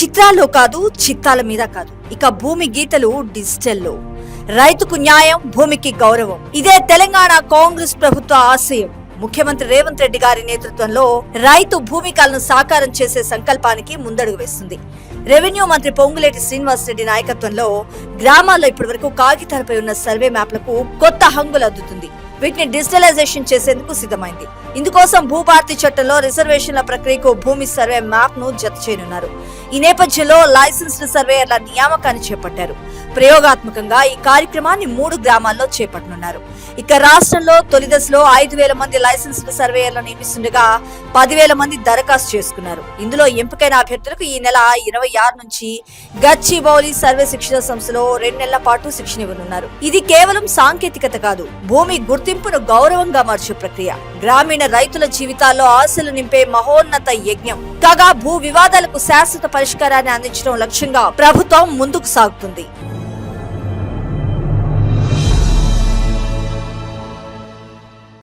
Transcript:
చిత్రాల్లో కాదు చిత్తాల మీద కాదు. ఇక భూమి గీతలు డిజిటల్లో. రైతుకు న్యాయం భూమికి గౌరవం. ఇదే తెలంగాణ కాంగ్రెస్ ప్రభుత్వ ఆశయం. ముఖ్యమంత్రి రేవంత్ రెడ్డి గారి నేతృత్వంలో రైతు భూమికలను సాకారం చేసే సంకల్పానికి ముందడుగు వేస్తుంది. రెవెన్యూ మంత్రి పొంగులేటి శ్రీనివాస్ రెడ్డి నాయకత్వంలో గ్రామాల్లో ఇప్పటి వరకు కాగితాలపై ఉన్న సర్వే మ్యాప్లకు కొత్త హంగులు అద్దుతుంది. వీటిని డిజిటలైజేషన్ చేసేందుకు సిద్ధమైంది. ఇందుకోసం భూభారతి చట్టంలో రిజర్వేషన్ల ప్రక్రియకు భూమి సర్వే మ్యాప్ను జత చేయనున్నారు. ఈ నేపథ్యంలో లైసెన్స్డ్ సర్వేయర్ల నియామకాన్ని చేపట్టారు. ప్రయోగాత్మకంగా ఈ కార్యక్రమాన్ని మూడు గ్రామాల్లో చేపట్టనున్నారు. ఇక రాష్ట్రంలో తొలి దశలో ఐదు వేల మంది లైసెన్స్డ్ సర్వేయర్లను నియమిస్తుండగా పదివేల మంది దరఖాస్తు చేసుకున్నారు. ఇందులో ఎంపికైన అభ్యర్థులకు ఈ నెల ఇరవై ఆరు నుంచి గచ్చిబౌలి సర్వే శిక్షణ సంస్థలో రెండు నెలల పాటు శిక్షణ ఇవ్వనున్నారు. ఇది కేవలం సాంకేతికత కాదు. భూమి గుర్తు గుర్తింపును గౌరవంగా మార్చే ప్రక్రియ. గ్రామీణ రైతుల జీవితాల్లో ఆశలు నింపే మహోన్నత యజ్ఞం. కాగా భూ వివాదాలకు శాశ్వత పరిష్కారాన్ని అందించడం లక్ష్యంగా ప్రభుత్వం ముందుకు సాగుతుంది.